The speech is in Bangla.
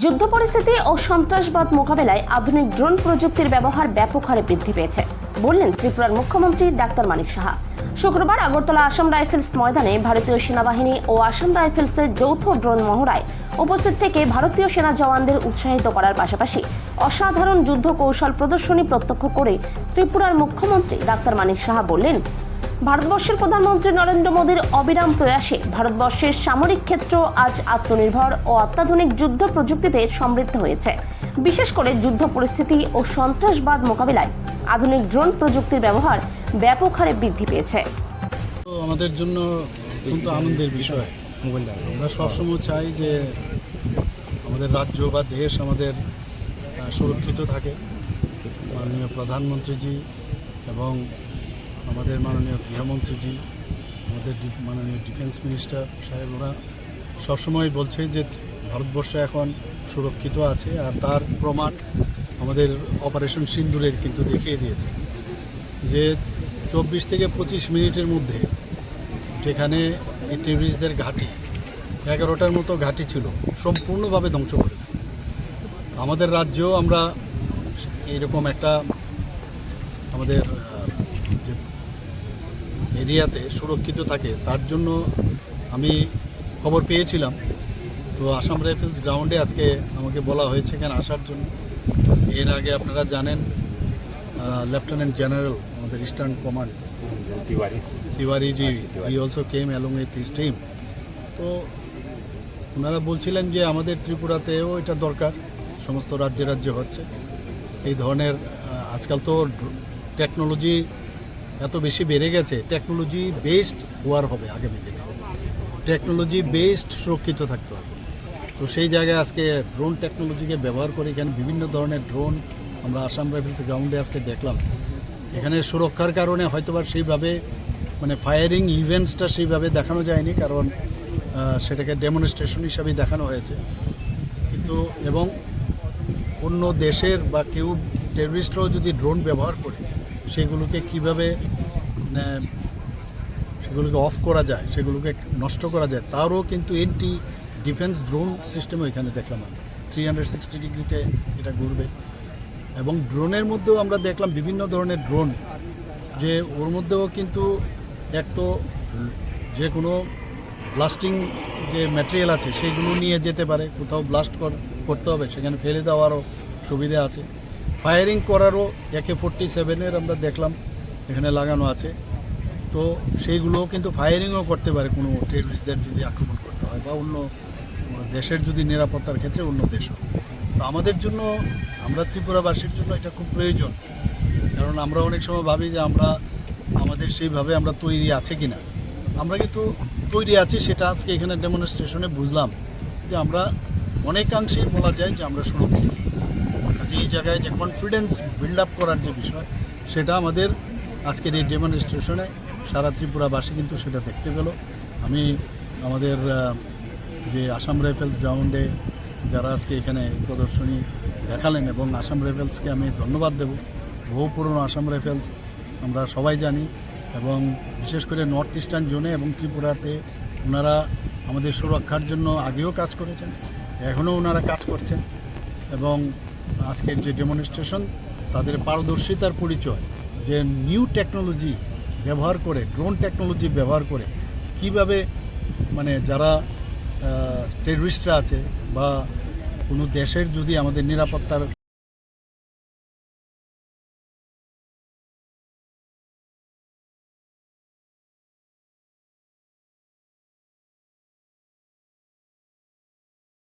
যুদ্ধ পরিস্থিতি ও সন্ত্রাসবাদ মোকাবেলায় আধুনিক ড্রোন প্রযুক্তির ব্যবহার ব্যাপক হারে বৃদ্ধি পেয়েছে, বললেন ত্রিপুরার মুখ্যমন্ত্রী ডাক্তার মানিক সাহা। শুক্রবার আগরতলা আসাম রাইফেলস ময়দানে ভারতীয় সেনাবাহিনী ও আসাম রাইফেলসের যৌথ ড্রোন মহড়ায় উপস্থিত থেকে ভারতীয় সেনা জওয়ানদের উৎসাহিত করার পাশাপাশি অসাধারণ যুদ্ধ কৌশল প্রদর্শনী প্রত্যক্ষ করে ত্রিপুরার মুখ্যমন্ত্রী ডাক্তার মানিক সাহা বললেন ভারতবর্ষের প্রধানমন্ত্রী নরেন্দ্র মোদীর অবিরাম প্রয়াসে ভারতবর্ষের সামরিক ক্ষেত্র আজ আত্মনির্ভর ও অত্যাধুনিক যুদ্ধ প্রযুক্তিতে সমৃদ্ধ হয়েছে। বিশেষ করে যুদ্ধ পরিস্থিতি ও সন্ত্রাসবাদ মোকাবিলায় আধুনিক ড্রোন প্রযুক্তির ব্যবহার ব্যাপক হারে বৃদ্ধি পেয়েছে। আমাদের জন্য অত্যন্ত আনন্দের বিষয়। আমরা সবসময় চাই যে আমাদের রাজ্য বা দেশ আমাদের সুরক্ষিত থাকে। মাননীয় প্রধানমন্ত্রীজি এবং আমাদের মাননীয় গৃহমন্ত্রীজি, আমাদের মাননীয় ডিফেন্স মিনিস্টার সাহেব ওরা সবসময় বলছে যে ভারতবর্ষ এখন সুরক্ষিত আছে আর তার প্রমাণ আমাদের অপারেশন সিন্দুরে কিন্তু দেখিয়ে দিয়েছে। যে চব্বিশ থেকে পঁচিশ মিনিটের মধ্যে যেখানে এই টেররিস্টদের ঘাঁটি, এগারোটার মতো ঘাঁটি ছিল, সম্পূর্ণভাবে ধ্বংস করে আমাদের রাজ্য আমরা এইরকম একটা আমাদের এরিয়াতে সুরক্ষিত থাকে তার জন্য আমি খবর পেয়েছিলাম। তো আসাম রাইফেলস গ্রাউন্ডে আজকে আমাকে বলা হয়েছে কেন আসার জন্য। এর আগে আপনারা জানেন লেফটেন্যান্ট জেনারেল আমাদের eastern command Tiwari. Ji he also came along with his team তো ওনারা বলছিলেন যে আমাদের ত্রিপুরাতেও এটা দরকার সমস্ত রাজ্যে রাজ্যে হচ্ছে। এই ধরনের আজকাল তো টেকনোলজি এত বেশি বেড়ে গেছে টেকনোলজি বেসড ওয়ার হবে আগামী দিনে। টেকনোলজি বেসড সুরক্ষিত থাকতে হবে। তো সেই জায়গায় আজকে ড্রোন টেকনোলজিকে ব্যবহার করে এখানে বিভিন্ন ধরনের ড্রোন আমরা আসাম রাইফেলস গ্রাউন্ডে আজকে দেখলাম। এখানে সুরক্ষার কারণে হয়তোবা সেইভাবে মানে ফায়ারিং ইভেন্টসটা সেইভাবে দেখানো যায়নি, কারণ সেটাকে ডেমনস্ট্রেশন হিসাবেই দেখানো হয়েছে। কিন্তু এবং অন্য দেশের বা কেউ টেররিস্টরাও যদি ড্রোন ব্যবহার করে, সেগুলোকে কীভাবে সেগুলোকে অফ করা যায়, সেগুলোকে নষ্ট করা যায়, তারও কিন্তু এন্টি ডিফেন্স ড্রোন সিস্টেমও এখানে দেখলাম আমরা থ্রি হান্ড্রেড সিক্সটি ডিগ্রিতে এটা ঘুরবে। এবং ড্রোনের মধ্যেও আমরা দেখলাম বিভিন্ন ধরনের ড্রোন যে ওর মধ্যেও কিন্তু এক তো যে কোনো ব্লাস্টিং যে ম্যাটেরিয়াল আছে, সেগুলো নিয়ে যেতে পারে, কোথাও ব্লাস্ট করতে হবে, সেখানে ফেলে দেওয়ারও সুবিধা আছে। ফায়ারিং করারও একে ফোরটি সেভেনের আমরা দেখলাম। এখানে লাগানো আছে। তো সেইগুলোও কিন্তু ফায়ারিংও করতে পারে কোনো টেরিস্টদের যদি আক্রমণ করতে হয় বা অন্য দেশের যদি নিরাপত্তার ক্ষেত্রে অন্য দেশও। তো আমাদের জন্য, আমরা ত্রিপুরাবাসীর জন্য এটা খুব প্রয়োজন। কারণ আমরা অনেক সময় ভাবি যে আমরা, আমাদের সেইভাবে আমরা তৈরি আছে কি না আমরা কিন্তু তৈরি আছি সেটা আজকে এখানে ডেমনস্ট্রেশনে বুঝলাম যে আমরা অনেকাংশেই বলা যায় যে আমরা সুরক্ষিত। কাজে এই জায়গায় যে কনফিডেন্স বিল্ড আপ করার যে বিষয়, সেটা আমাদের আজকের এই ডেমনস্ট্রেশনে সারা ত্রিপুরাবাসী কিন্তু সেটা দেখতে পেল। আমি আমাদের যে আসাম রাইফেলস গ্রাউন্ডে যারা আজকে এখানে প্রদর্শনী দেখালেন এবং আসাম রাইফেলসকে আমি ধন্যবাদ দেব। বহু পুরনো আসাম রাইফেলস আমরা সবাই জানি এবং বিশেষ করে নর্থ ইস্টার্ন জোনে এবং ত্রিপুরাতে ওনারা আমাদের সুরক্ষার জন্য আগেও কাজ করেছেন, এখনও ওনারা কাজ করছেন এবং আজকের যে ডেমনস্ট্রেশন তাদের পারদর্শিতার পরিচয় যে নিউ টেকনোলজি ব্যবহার করে ড্রোন টেকনোলজি ব্যবহার করে, কীভাবে মানে যারা টেররিস্টরা আছে বা কোনো দেশের যদি আমাদের নিরাপত্তার